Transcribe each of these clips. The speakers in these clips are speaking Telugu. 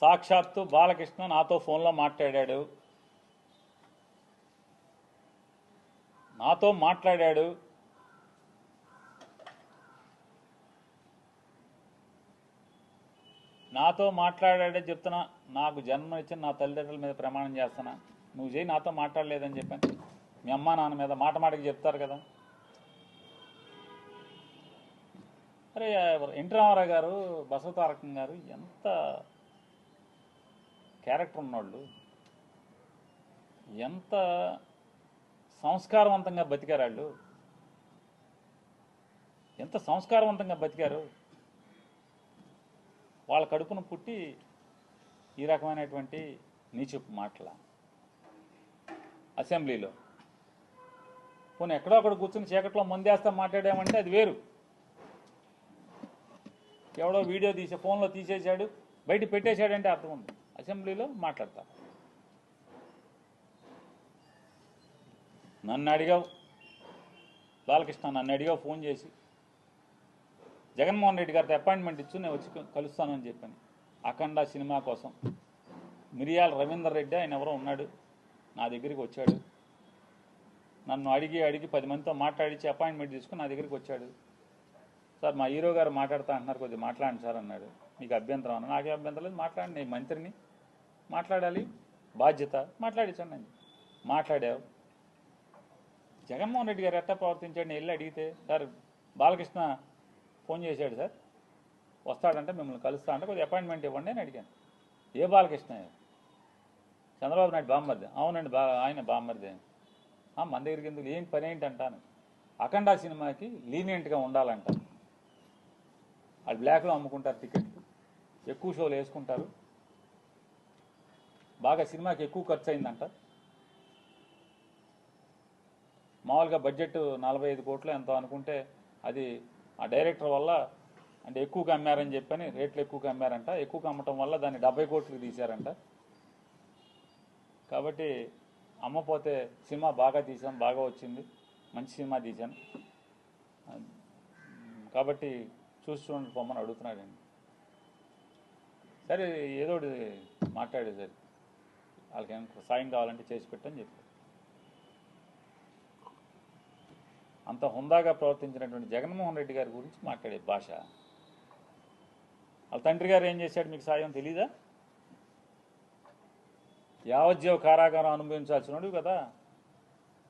సాక్షాత్తు బాలకృష్ణ నాతో ఫోన్లో మాట్లాడాడు. నాతో మాట్లాడాడు. నాతో మాట్లాడాడే చెప్తున్నా నాకు జన్మ ఇచ్చిన నా తల్లిదండ్రుల మీద ప్రమాణం చేస్తున్నా. నువ్వు చేయి నాతో మాట్లాడలేదని చెప్పాను. మీ అమ్మ నాన్న మీద మాట మాటకి చెప్తారు కదా. అరే ఎన్టీ రామారావు గారు బసవతారకం గారు ఎంత క్యారెక్టర్ ఉన్నోళ్ళు ఎంత సంస్కారవంతంగా బతికారు వాళ్ళు? ఎంత సంస్కారవంతంగా బతికారు? వాళ్ళ కడుపును పుట్టి ఈ రకమైనటువంటి నీచపు మాటల అసెంబ్లీలో. పోనీ ఎక్కడో అక్కడ కూర్చుని చీకట్లో మందేస్తా మాట్లాడామంటే అది వేరు. ఎవడో వీడియో తీసే ఫోన్లో తీసేశాడు బయట పెట్టేశాడంటే అర్థం ఉంది. అసెంబ్లీలో మాట్లాడతాం. నన్ను అడిగావు బాలకృష్ణ నన్ను అడిగావు ఫోన్ చేసి జగన్మోహన్ రెడ్డి గారితో అపాయింట్మెంట్ ఇచ్చు నేను వచ్చి కలుస్తానని చెప్పాను. అఖండ సినిమా కోసం. మిరియాల రవీందర్ రెడ్డి ఆయన ఎవరో ఉన్నాడు నా దగ్గరికి వచ్చాడు. నన్ను అడిగి అడిగి పది మందితో మాట్లాడించి అపాయింట్మెంట్ తీసుకుని నా దగ్గరికి వచ్చాడు. సార్ మా హీరో గారు మాట్లాడతా అంటున్నారు కొద్దిగా మాట్లాడండి సార్ అన్నాడు. మీకు అభ్యంతరం అన్న నాకే అభ్యంతరం లేదు మాట్లాడండి మంత్రిని. మాట్లాడాలి. బాధ్యత. మాట్లాడించండి నేను మాట్లాడావు. జగన్మోహన్ రెడ్డి గారు ఎట్టా ప్రవర్తించాడు వెళ్ళి అడిగితే సార్ బాలకృష్ణ ఫోన్ చేశాడు సార్. వస్తాడంటే మిమ్మల్ని కలుస్తా అంటే కొద్దిగా అపాయింట్మెంట్ ఇవ్వండి అని అడిగాను. ఏ బాలకృష్ణ? చంద్రబాబు నాయుడు బామ్మర్ది. అవునండి బా ఆయన బామ్మర్ది. "ఆ, మన దగ్గరికి ఎందుకు? ఏం పని ఏంటి అంటాను అఖండ సినిమాకి లీనియంట్గా ఉండాలంట. వాళ్ళు బ్లాక్లో అమ్ముకుంటారు టికెట్లు ఎక్కువ షోలు వేసుకుంటారు. బాగా సినిమాకి ఎక్కువ ఖర్చు అయిందంట మామూలుగా బడ్జెట్ నలభై ఐదు కోట్లు ఎంతో అనుకుంటే అది ఆ డైరెక్టర్ వల్ల అంటే ఎక్కువగా అమ్మారని చెప్పని రేట్లు ఎక్కువగా అమ్మారంట. ఎక్కువగా అమ్మటం వల్ల దాన్ని డెబ్బై కోట్లకి తీశారంట. కాబట్టి అమ్మపోతే సినిమా బాగా తీసాం బాగా వచ్చింది. మంచి సినిమా తీశాను కాబట్టి చూసి చూడండి పొమ్మని అడుగుతున్నాడండి. సరే ఏదో మాట్లాడేది సరే వాళ్ళకి ఏమైనా సాయం కావాలంటే చేసి పెట్టని చెప్పారు. అంత హుందాగా ప్రవర్తించినటువంటి జగన్మోహన్ రెడ్డి గారి గురించి మాట్లాడే భాష. వాళ్ళ తండ్రి గారు ఏం చేశాడు మీకు సాయం తెలీదా? యావజ్జీవ కారాగారం అనుభవించాల్సినోడు కదా.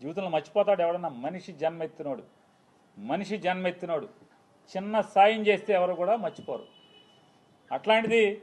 జీవితంలో మర్చిపోతాడు ఎవడన్నా. మనిషి జన్మెత్తినోడు. మనిషి జన్మెత్తినోడు. చిన్న సాయం చేస్తే ఎవరు కూడా మర్చిపోరు. అట్లాంటిది